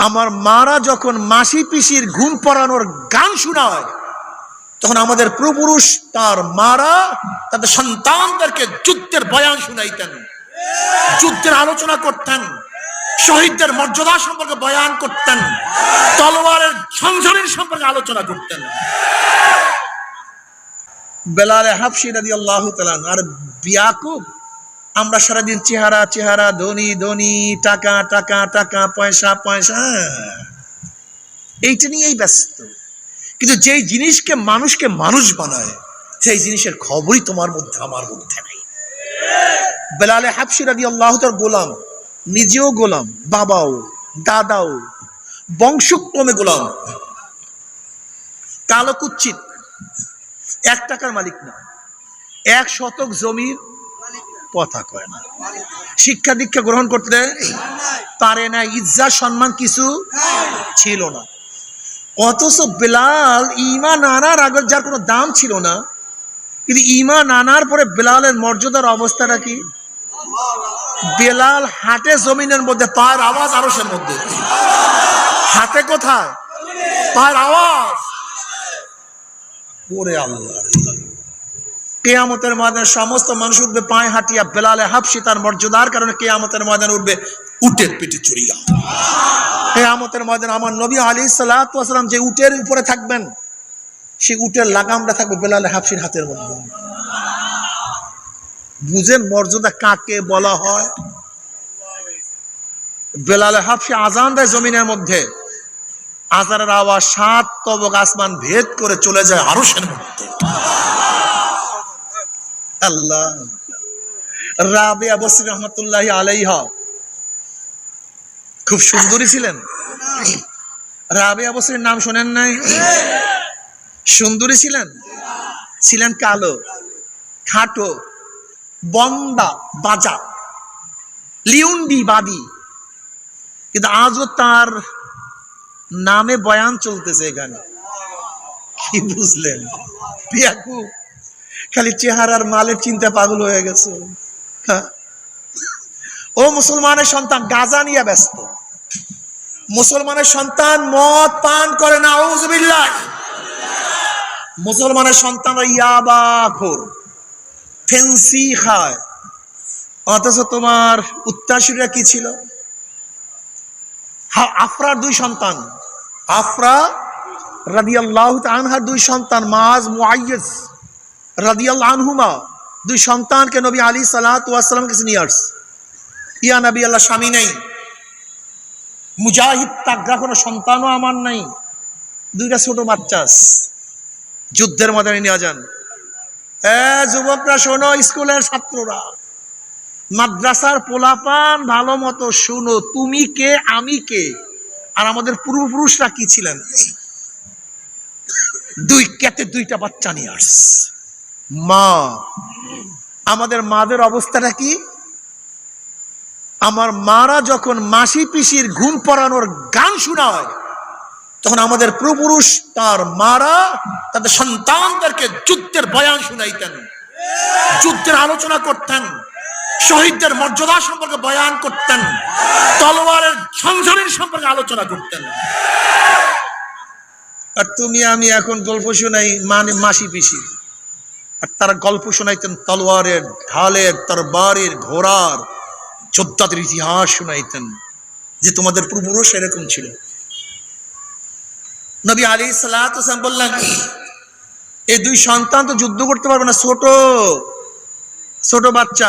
আমার মারা যখন মাসি পিসির ঘুম পড়ানোর গান শোনায়, তখন আমাদের প্রপুরুষ তার মারা তাদের সন্তানদেরকে যুদ্ধের বয়ান শুনাইতেন, যুদ্ধের আলোচনা করতেন, শহীদদের মর্যাদা সম্পর্কে বয়ান করতেন, তলোয়ারের সংসারের সম্পর্কে আলোচনা করতেন। বেলালে হাফসি রাদি আল্লাহ আর বিয়াকুব আমরা সারাদিন চেহারা চেহারা, ধনী ধনী, টাকা টাকা টাকা, পয়সা পয়সা। এইটা নিয়েই ব্যস্ত। কিন্তু যেই জিনিসকে মানুষকে মানুষ বানায়, সেই জিনিসের খবরই তোমার মধ্যে, আমার মধ্যে নেই। বেলালে হাফসি রাদি আল্লাহ গোলাম, নিজেও গোলাম, বাবাও, দাদাও, বংশক্রমে গোলাম। কালো কুচ্ছিত, এক টাকার মালিক না। এক শতক জমির কথা কয় না। শিক্ষা দীক্ষা গ্রহণ করতে পারে না ইজ্জা, সম্মান কিছু ছিল না। অথচ বেলাল ইমান আনার আগে যার কোনো দাম ছিল না, কিন্তু ইমান আনার পরে বেলালের মর্যাদার অবস্থাটা কি? বেলাল হাটে জমিনের মধ্যে পায়ের আওয়াজ আরও সে মধ্যে। হাটে কোথায়? পায়ের আওয়াজ। ওরে আল্লাহ। কেয়ামতের ময়দানে সমস্ত মানুষ উঠবে, পায়ে হাঁটিয়া বেলালে হাফসি তার মর্যাদার কারণে কেয়ামতের ময়দানে উঠবে, উটের পিঠে চড়িয়া কেয়ামতের ময়দানে আমার নবী আলী সালাম যে উটের উপরে থাকবেন, সেই উটের লাগামটা থাকবে বেলালে হাফসির হাতের মধ্যে। বুঝেন মর্যাদা কাকে বলা হয়? বেলালে হাফসি আজান দেয় জমিনের মধ্যে। আজানের আওয়াজ সাত তবক আসমান ভেদ করে চলে যায় আরশের মধ্যে। আল্লাহ। রাবিয়া বসরি রহমতুল্লাহ আলাইহা। খুব সুন্দরী ছিলেন। রাবিয়া বসরির নাম শোনেন নাই? সুন্দরী ছিলেন? ছিলেন কালো, খাটো, বন্দা, বাজা, লিউন্ডি বাদী। কিন্তু আজও তার নামে বয়ান চলতেছে এখানে। কি বুঝলেন? পিয়াকু। খালি চেহারার মালের চিন্তা পাগল হয়ে গেছে। হ্যাঁ। ও মুসলমানের সন্তান, গাজা নিয়ে ব্যস্ত। মুসলমানের সন্তান মদ পান করে না মুসলমানের সন্তান ফেন্সি খায়। অথচ তোমার উত্তাসীরা কি ছিল? আফরার দুই সন্তান। আফরা রাদিয়াল্লাহ আনহার দুই সন্তান মাজ মুআইয়িস রাদিয়াল্লাহু আনহুমা, দুই সন্তানকে নবী আলী সালাতাম কাছে নিয়ে আস ইয়া নবী, আল্লাহ স্বামী নেই। মুজাহিদ তাগরা কোনো সন্তানও আমার নাই। দুইটা ছোট বাচ্চাস যুদ্ধের ময়দানে নিয়ে যান। এ যুবকরা শোনো, স্কুলের ছাত্ররা। মাদ্রাসার পোলাপান ভালো মতো শুনো, তুমি কে, আমি কে? আর আমাদের পূর্বপুরুষরা কি ছিলেন? দুই কেতে দুইটা বাচ্চা নিয়ে আস মা, আমাদের মাদের অবস্থাটা কি? আমার মারা যখন মাসি পিসির ঘুম পড়ানোর গান শোনায় তখন আমাদের প্রপুরুষ তার মারা তাদের সন্তানদেরকে যুদ্ধের বয়ান শুনাইতেন, যুদ্ধের আলোচনা করতেন, শহীদদের মর্যাদা সম্পর্কে বয়ান করতেন, তলোয়ারের সংসারের সম্পর্কে আলোচনা করতেন। আর তুমি আমি এখন গল্প শোনাই মানে মাসি পিসি আর তারা গল্প শোনাইতেন তলোয়ারের ঢালের তরবারের ঘোড়ার। যোদ্ধাদের ইতিহাস শোনাইতেন, যে তোমাদের পূর্বপুরুষ এরকম ছিল। নবী আলী সালাম বললেন, এই দুই সন্তান তো যুদ্ধ করতে পারবে না, ছোট ছোট বাচ্চা,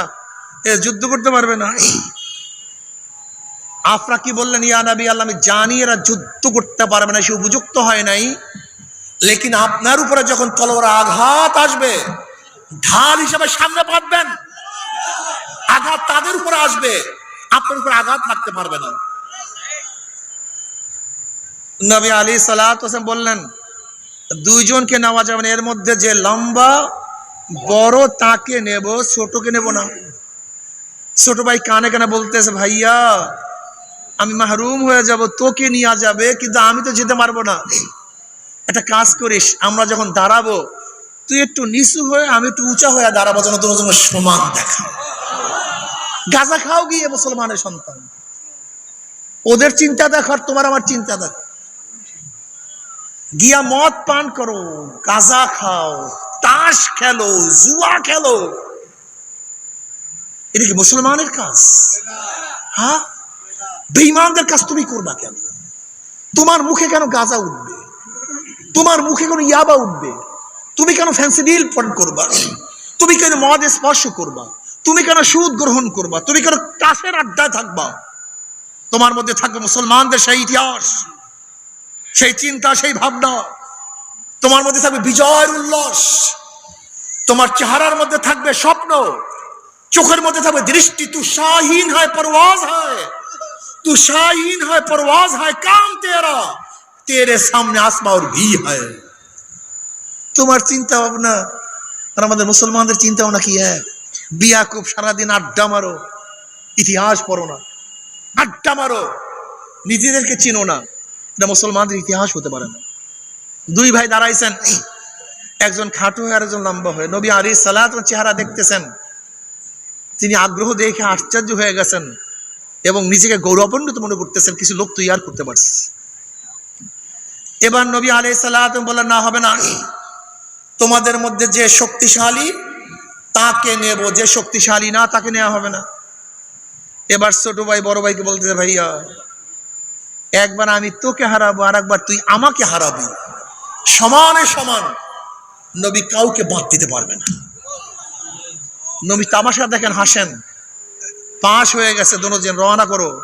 এ যুদ্ধ করতে পারবে না। আফরা কি বললেন, ইয়া নবী আল্লাহ, আমি জানি এরা যুদ্ধ করতে পারবে না, সে উপযুক্ত হয় নাই। লেকিন আপনার উপরে যখন তলোয়ার আঘাত আসবে, ঢাল হিসাবে সামনে পাতবেন আঘাত তাদের উপরে আসবে, আপনার উপরে আঘাত লাগতে পারবে না। নবী আলী সালাত হোসেন বললেন, দুইজনকে নেওয়া যাবে না, এর মধ্যে যে লম্বা, বড় তাকে নেব, ছোটকে নেব না। ছোট ভাই কানে কানে বলতেছে, ভাইয়া, আমি মাহরুম হয়ে যাব, তোকে নিয়ে যাবে, কিন্তু আমি তো যেতে পারব না। একটা কাজ করিস, আমরা যখন দাঁড়াবো, তুই একটু নিচু হয়ে, আমি একটু উঁচা হয়ে দাঁড়াবো যেন তোমার জন্য সমান দেখা। গাজা খাও গিয়ে মুসলমানের সন্তান। ওদের চিন্তা দেখো আর তোমার আমার চিন্তা দেখো। গিয়া মদ পান করো, গাঁজা খাও, তাস খেলো, জুয়া খেলো। এটা কি মুসলমানের কাজ? হ্যাঁ? বেঈমানদের কাজ তুমি করবা কেন? তোমার মুখে কেন গাঁজা উঠবে? তোমার মুখে কোনো ইয়াবা উঠবে। তুমি কেন ফ্যান্সি ডিল পান করবা? তুমি কেন মদ স্পর্শ করবা? তুমি কেন সুদ গ্রহণ করবা? তুমি কেন কাশের আড্ডায় থাকবা? তোমার মধ্যে থাকবে মুসলমানদের সেই ইতিহাস, সেই চিন্তা, সেই ভাবনা। তোমার মধ্যে থাকবে বিজয়ের উল্লাস। তোমার চেহারার মধ্যে থাকবে স্বপ্ন। চোখের মধ্যে থাকবে দৃষ্টি। তু শাহীন হয়, পরওয়াজ হয়। তু শাহীন হয়, পরওয়াজ হয়, কাম তেরা। তেরে সামনে আসমা ওর ভি হয় তোমার চিন্তা ভাবনা আর আমাদের মুসলমানদের চিন্তা ভাবনা কি হ্যাঁ বিয়া খুব সারাদিন আড্ডা মারো ইতিহাস পড়ো না আড্ডা মারো নিজেদেরকে চিনো না এটা মুসলমানদের ইতিহাস হতে পারে না। দুই ভাই দাঁড়াইছেন। একজন খাটু হয়ে আরেকজন লম্বা হয়ে। নবী আরি সালাত চেহারা দেখতেছেন। তিনি আগ্রহ দেখে আশ্চর্য হয়ে গেছেন এবং নিজেকে গৌরবান্বিত মনে করতেছেন। কিছু লোক তৈরি করতে পারছে। এবার নবী আলাই সাল্লাম বললেন, না, হবে না। তোমাদের মধ্যে যে শক্তিশালী, তাকে নেব। যে শক্তিশালী না, তাকে নেওয়া হবে না। এবার ছোট ভাই, বড় ভাইকে বলতেছে, ভাইয়া, একবার আমি তোকে হারাবো আর একবার তুই আমাকে হারাবি। সমানে সমান নবী কাউকে বাদ দিতে পারবে না। নবী তামাশা দেখেন, হাসেন, পাশ হয়ে গেছে দোনোজন রওনা করো।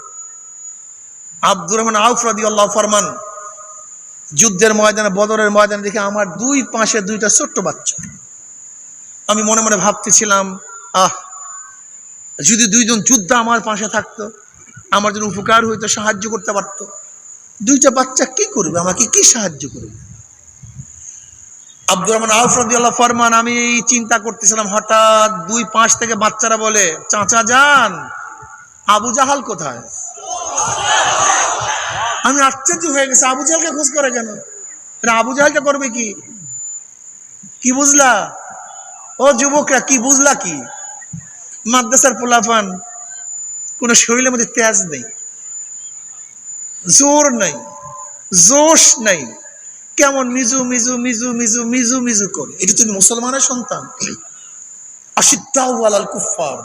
আব্দুর রহমান আউফ রাদি আল্লাহ ফরমান যুদ্ধের ময়দানে, বদরের ময়দানে দেখে আমার দুই পাশে দুইটা ছোট্ট বাচ্চা। আমি মনে মনে ভাবতেছিলাম, আহ, যদি দুইজন যুদ্ধ আমার পাশে থাকতো, আমার জন্য উপকার হইতো, সাহায্য করতে পারতো, দুইটা বাচ্চা কি করবে? আমাকে কি সাহায্য করবে? আব্দুর রহমান আউফ রাদিয়াল্লাহু ফরমান, আমি এই চিন্তা করতেছিলাম, হঠাৎ দুই পাঁচ থেকে বাচ্চারা বলে, চাচা যান, আবু জাহাল কোথায়? আমি আশ্চর্য হয়ে গেছে। আবু জাহালকে খোঁজ করে কেন? আবু জাহালকে করবে কি? কি বুঝলা? ও যুবকরা, কি বুঝলা কি? মাদ্রাসার পোলাফান কোন শরীরের মধ্যে তেজ নেই, জোর নাই, জোশ নাই। কেমন মিজু মিজু মিজু মিজু মিজু মিজু করে। এটা তুমি মুসলমানের সন্তান। আশিদ্দাউ আলাল কুফার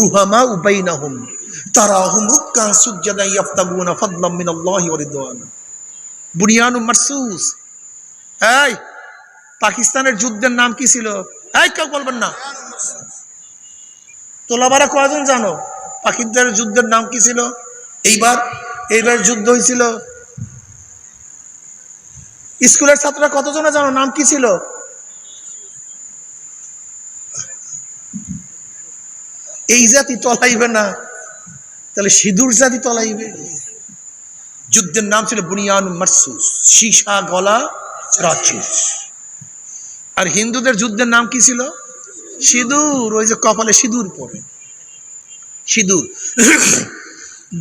রুহামা উবাইনাহুম তারাহুম রুক্কান সুজ্জাদা ইয়াফতাগুনা ফাদলাম মিনাল্লাহি ওয়া রিদওয়ানা বুনিয়ানুম মারসুস এই পাকিস্তানের যুদ্ধের নাম কি ছিল? এই কেউ বলবেন না। তোলাবারা কয়জন জানো? পাকিস্তানের যুদ্ধের নাম কি ছিল? এইবার এইবার যুদ্ধ হয়েছিল। স্কুলের ছাত্ররা কতজনে জানো? নাম কি ছিল? এই জাতি তলাইবে না। তাহলে সিঁদুর জাতি তলাইবে যুদ্ধের নাম ছিল বুনিয়ান মারসুস, সীসা, গলা রাক্ষস আর হিন্দুদের যুদ্ধের নাম কি ছিল? সিঁদুর, ওই যে কপালে সিঁদুর পরে সিঁদুর।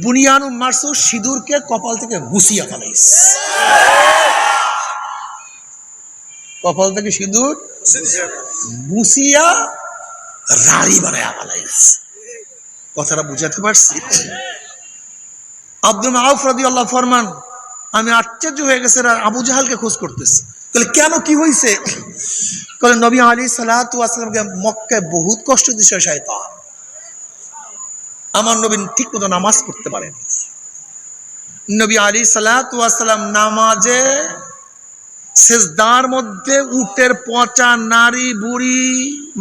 বুনিয়ানু মারসুস সিঁদুরকে কপাল থেকে গুছিয়া ফেলাইস কপাল থেকে সিঁদুর মুসিয়া রাড়ি বানায় ফেলাইস কথাটা বুঝাতে পারছি? আব্দুল মাহফ রাদি আল্লাহ ফরমান, আমি আশ্চর্য হয়ে গেছে আবু জাহালকে খোঁজ করতেছে। তাহলে কেন কি হয়েছে বলে নবী আলী সালাতামকে মক্কায় বহুত কষ্ট দিছে শয়তান। আমার নবীন ঠিক মতো নামাজ পড়তে পারেনি। নবী আলী সালাতাম নামাজে সেজদার মধ্যে উটের পচা নারী বুড়ি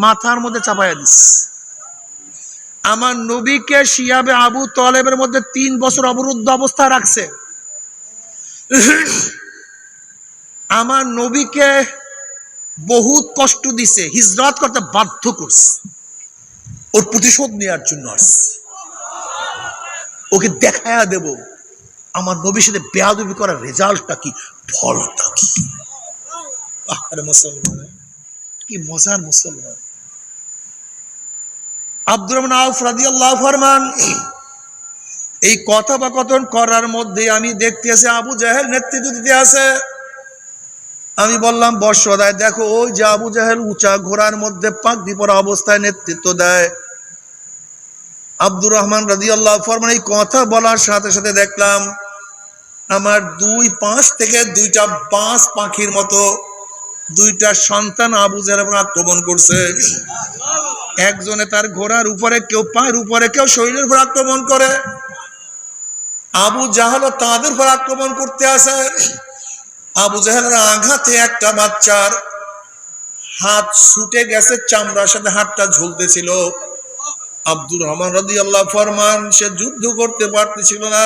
মাথার মধ্যে চাপাইয়া দিস আমার নবীকে শিয়াবে আবু তলেবের মধ্যে তিন বছর অবরুদ্ধ অবস্থা রাখছে। আমার নবীকে বহুত কষ্ট দিছে, হিজরত করতে বাধ্য করছে। ওর প্রতিশোধ নেওয়ার জন্য আসছে। ওকে দেখায়া দেব, আমার নবীর সাথে বেয়াদবি করার রেজাল্টটা কি, ফলটা কি? মুসলমান, কি মজার মুসলমান। আব্দুর রহমান আউফ রাদিয়াল্লাহু ফরমান, এই কথোপকথন করার মধ্যে আমি দেখতেছি আবু জাহেল নেতৃত্ব দিতে আছে। আমি বললাম, বর্ষদায় দেখো, ওই যে আবু জাহেল উঁচা ঘোড়ার মধ্যে পাক পরা অবস্থায় নেতৃত্ব দেয়। আব্দুর রহমান রাজি আল্লাহ ফরমান, এই কথা বলার সাথে সাথে দেখলাম, আমার দুই পাঁচ থেকে দুইটা বাঁশ পাখির মতো দুইটা সন্তান আবু উপর আক্রমণ করছে। একজনে তার ঘোড়ার উপরে, কেউ পায়ের উপরে, কেউ শরীরের উপর আক্রমণ করে। আবু জাহালও তাদের উপর আক্রমণ করতে আসে। আবু জাহালের আঘাতে একটা বাচ্চার হাত ছুটে গেছে, চামড়ার সাথে হাতটা ঝুলতেছিল। আব্দুর রহমান রাজি আল্লাহ ফরমান, সে যুদ্ধ করতে পারতেছিল না।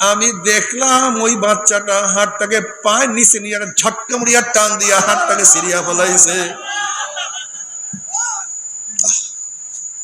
আমি দেখলাম ওই বাচ্চাটা হাতটাকে পায়ের নিচে নিয়ে ঝটকা মুড়িয়া টান দিয়া হাতটাকে সিরিয়া ফলাইছে।